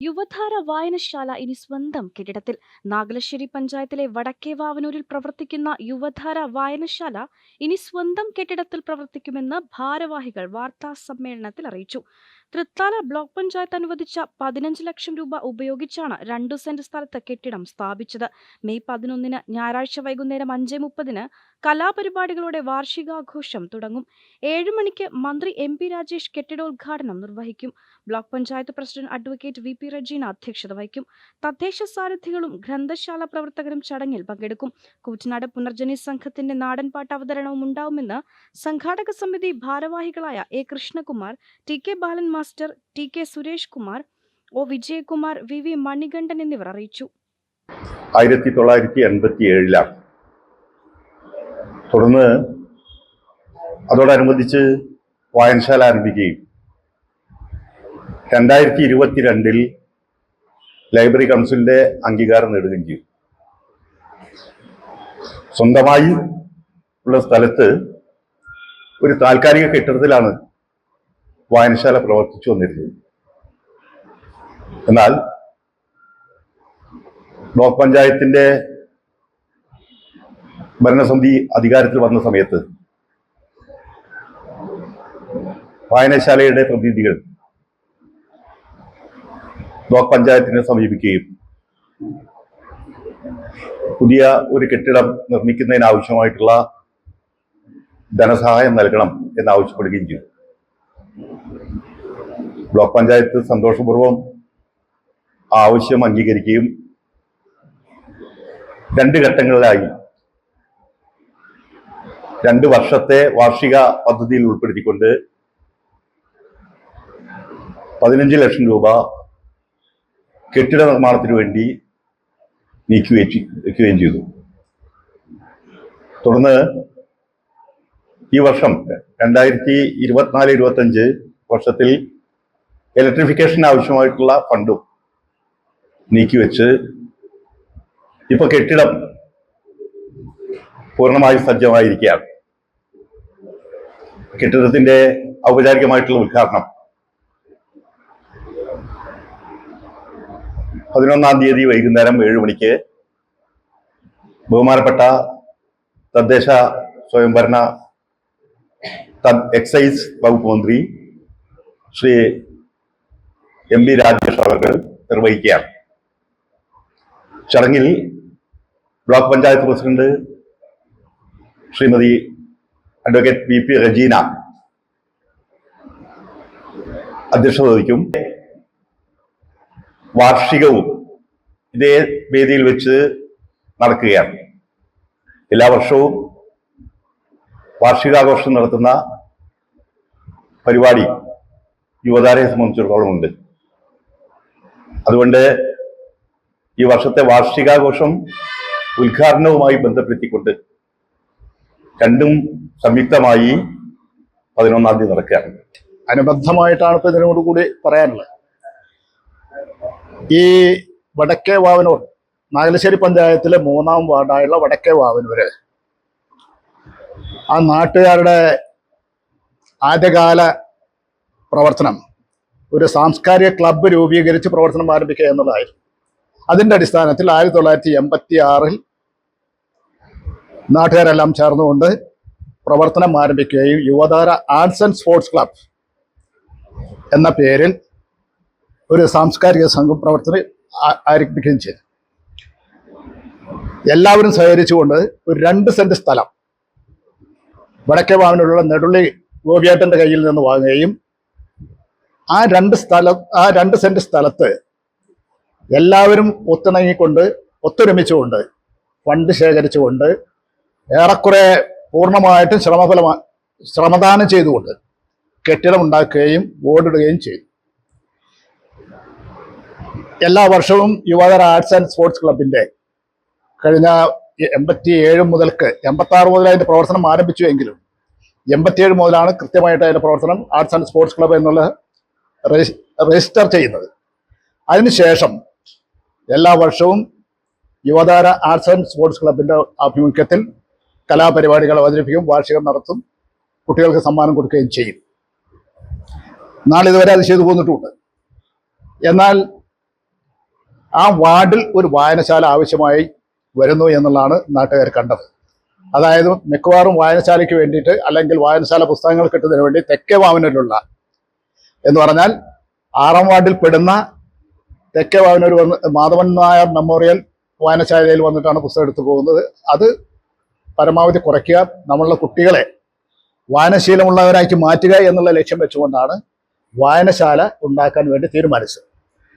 യുവധാര വായനശാല ഇനി സ്വന്തം കെട്ടിടത്തിൽ. നാഗലശ്ശേരി പഞ്ചായത്തിലെ വടക്കേവാവനൂരിൽ പ്രവർത്തിക്കുന്ന യുവധാര വായനശാല ഇനി സ്വന്തം കെട്ടിടത്തിൽ പ്രവർത്തിക്കുമെന്ന് ഭാരവാഹികൾ വാർത്താ സമ്മേളനത്തിൽ അറിയിച്ചു. തൃത്താല ബ്ലോക്ക് പഞ്ചായത്ത് അനുവദിച്ച പതിനഞ്ച് ലക്ഷം രൂപ ഉപയോഗിച്ചാണ് രണ്ടു സെന്റ് സ്ഥലത്ത് കെട്ടിടം സ്ഥാപിച്ചത്. മെയ് പതിനൊന്നിന് ഞായറാഴ്ച വൈകുന്നേരം അഞ്ച് മുപ്പതിന് കലാപരിപാടികളുടെ വാർഷികാഘോഷം തുടങ്ങും. ഏഴ് മണിക്ക് മന്ത്രി എം പി രാജേഷ് കെട്ടിടോദ്ഘാടനം നിർവഹിക്കും. Block panchayat president advocate V P Rajeena അധ്യക്ഷത വഹിക്കും. തദ്ദേശ സാരഥികളും ഗ്രന്ഥശാല പ്രവർത്തകരും ചടങ്ങിൽ പങ്കെടുക്കും. കൂറ്റനാട് പുനർജനി സംഘത്തിന്റെ നാടൻപാട്ട് അവതരണവും ഉണ്ടാവുമെന്ന് സംഘാടക സമിതി ഭാരവാഹികളായ A Krishnakumar T K Balan master T K Suresh Kumar O Vijayakumar V V Manikandan എന്നിവർ അറിയിച്ചു. ആയിരത്തി തൊള്ളായിരത്തി എൺപത്തി ഏഴിലാണ് തുടർന്ന് അതോടനുബന്ധിച്ച് വായനശാല ആരംഭിക്കുകയും. രണ്ടായിരത്തി ഇരുപത്തിരണ്ടിൽ ലൈബ്രറി കൗൺസിലിന്റെ അംഗീകാരം നേടുകയും ചെയ്തു. സ്വന്തമായി ഉള്ള സ്ഥലത്ത് ഒരു താൽക്കാലിക കെട്ടിടത്തിലാണ് വായനശാല പ്രവർത്തിച്ചു വന്നിരുന്നത് എന്നാൽ ബ്ലോക്ക് പഞ്ചായത്തിന്റെ ഭരണസമിതി അധികാരത്തിൽ വന്ന സമയത്ത് വായനശാലയുടെ പ്രതിനിധികൾ ബ്ലോക്ക് പഞ്ചായത്തിനെ സമീപിക്കുകയും പുതിയ ഒരു കെട്ടിടം നിർമ്മിക്കുന്നതിനാവശ്യമായിട്ടുള്ള ധനസഹായം നൽകണം എന്നാവശ്യപ്പെടുകയും ചെയ്തു. ബ്ലോക്ക് പഞ്ചായത്ത് സന്തോഷപൂർവം ആവശ്യം അംഗീകരിക്കുകയും രണ്ട് ഘട്ടങ്ങളിലായി രണ്ട് വർഷത്തെ വാർഷിക പദ്ധതിയിൽ ഉൾപ്പെടുത്തിക്കൊണ്ട് പതിനഞ്ച് ലക്ഷം രൂപ കെട്ടിട നിർമ്മാണത്തിന് വേണ്ടി നീക്കുകയും വെക്കുകയും ചെയ്തു. തുടർന്ന് ഈ വർഷം രണ്ടായിരത്തി ഇരുപത്തിനാല് ഇരുപത്തഞ്ച് വർഷത്തിൽ ഇലക്ട്രിഫിക്കേഷൻ ആവശ്യമായിട്ടുള്ള ഫണ്ടും നീക്കിവെച്ച് ഇപ്പൊ കെട്ടിടം പൂർണമായും സജ്ജമായിരിക്കുകയാണ്. കെട്ടിടത്തിന്റെ ഔപചാരികമായിട്ടുള്ള ഉദ്ഘാടനം പതിനൊന്നാം തീയതി വൈകുന്നേരം ഏഴ് മണിക്ക് ബഹുമാനപ്പെട്ട തദ്ദേശ സ്വയംഭരണ എക്സൈസ് വകുപ്പ് മന്ത്രി ശ്രീ എം പി രാജേഷ് അവർ നിർവഹിക്കുകയാണ്. ചടങ്ങിൽ block panchayat president Shrimati advocate V P Rajeena അധ്യക്ഷത വഹിക്കും. വാർഷികവും ഇതേ വേദിയിൽ വെച്ച് നടക്കുകയാണ്. എല്ലാ വർഷവും വാർഷികാഘോഷം നടത്തുന്ന പരിപാടി യുവതാരയെ സംബന്ധിച്ചിടത്തോളം ഉണ്ട്. അതുകൊണ്ട് ഈ വർഷത്തെ വാർഷികാഘോഷം ഉദ്ഘാടനവുമായി ബന്ധപ്പെടുത്തിക്കൊണ്ട് രണ്ടും സംയുക്തമായി പതിനൊന്നാം തീയതി നടക്കുകയാണ്. അനുബന്ധമായിട്ടാണ് ഇപ്പൊ ഇതിനോട് കൂടി പറയാനുള്ളത്. ഈ വടക്കേ വാവനൂർ നാഗലശ്ശേരി പഞ്ചായത്തിലെ മൂന്നാം വാർഡായുള്ള വടക്കേ വാവനൂര് ആ നാട്ടുകാരുടെ ആദ്യകാല പ്രവർത്തനം ഒരു സാംസ്കാരിക ക്ലബ്ബ് രൂപീകരിച്ച് പ്രവർത്തനം ആരംഭിക്കുക എന്നുള്ളതായിരുന്നു. അതിന്റെ അടിസ്ഥാനത്തിൽ ആയിരത്തി തൊള്ളായിരത്തി എൺപത്തി ആറിൽ നാട്ടുകാരെല്ലാം ചേർന്നുകൊണ്ട് പ്രവർത്തനം ആരംഭിക്കുകയും Yuvathara arts and sports club എന്ന പേരിൽ ഒരു സാംസ്കാരിക സംഘം പ്രവർത്തനം ആരംഭിക്കുകയും ചെയ്തു. എല്ലാവരും സഹകരിച്ചുകൊണ്ട് ഒരു രണ്ട് സെന്റ് സ്ഥലം വടക്കേ വാവിനുള്ള നെടുള്ളി ഗോപിയേട്ടന്റെ കയ്യിൽ നിന്ന് വാങ്ങുകയും ആ രണ്ട് സ്ഥല ആ രണ്ട് സെന്റ് സ്ഥലത്ത് എല്ലാവരും ഒത്തിണങ്ങിക്കൊണ്ട് ഒത്തൊരുമിച്ചുകൊണ്ട് ഫണ്ട് ശേഖരിച്ചുകൊണ്ട് ഏറെക്കുറെ പൂർണമായിട്ടും ശ്രമഫലമാ ശ്രമദാനം ചെയ്തുകൊണ്ട് കെട്ടിടം ഉണ്ടാക്കുകയും ബോർഡിടുകയും ചെയ്തു. എല്ലാ വർഷവും യുവതര ആർട്സ് ആൻഡ് സ്പോർട്സ് ക്ലബിന്റെ കഴിഞ്ഞ എൺപത്തി ഏഴ് മുതൽക്ക് എൺപത്തി ആറ് മുതൽ അതിന്റെ പ്രവർത്തനം ആരംഭിച്ചു എങ്കിലും എൺപത്തിയേഴ് മുതലാണ് കൃത്യമായിട്ട് അതിന്റെ പ്രവർത്തനം ആർട്സ് ആൻഡ് സ്പോർട്സ് ക്ലബ്ബ് എന്നുള്ള രജിസ്റ്റർ ചെയ്യുന്നത്. അതിനുശേഷം എല്ലാ വർഷവും യുവതാര ആർട്സ് ആൻഡ് സ്പോർട്സ് ക്ലബിന്റെ ആഭിമുഖ്യത്തിൽ കലാപരിപാടികൾ അവതരിപ്പിക്കും വാർഷികം നടത്തും കുട്ടികൾക്ക് സമ്മാനം കൊടുക്കുകയും ചെയ്യും. നാളിതുവരെ അത് ചെയ്തു പോന്നിട്ടുമുണ്ട് എന്നാൽ ആ വാർഡിൽ ഒരു വായനശാല ആവശ്യമായി വരുന്നു എന്നുള്ളതാണ് നാട്ടുകാർ കണ്ടത്. അതായത് മിക്കവാറും വായനശാലയ്ക്ക് വേണ്ടിയിട്ട് അല്ലെങ്കിൽ വായനശാല പുസ്തകങ്ങൾ കിട്ടുന്നതിന് വേണ്ടി തെക്കേ വാവനൂരിലുള്ള എന്ന് പറഞ്ഞാൽ ആറാം വാർഡിൽ പെടുന്ന തെക്കേ വാവനൂർ വന്ന് മാധവൻ നായർ മെമ്മോറിയൽ വായനശാലയിൽ വന്നിട്ടാണ് പുസ്തകം എടുത്തു പോകുന്നത്. അത് പരമാവധി കുറയ്ക്കുക. നമ്മളുടെ കുട്ടികളെ വായനശീലമുള്ളവരാക്കി മാറ്റുക എന്നുള്ള ലക്ഷ്യം വെച്ചുകൊണ്ടാണ് വായനശാല ഉണ്ടാക്കാൻ വേണ്ടി തീരുമാനിച്ചത്.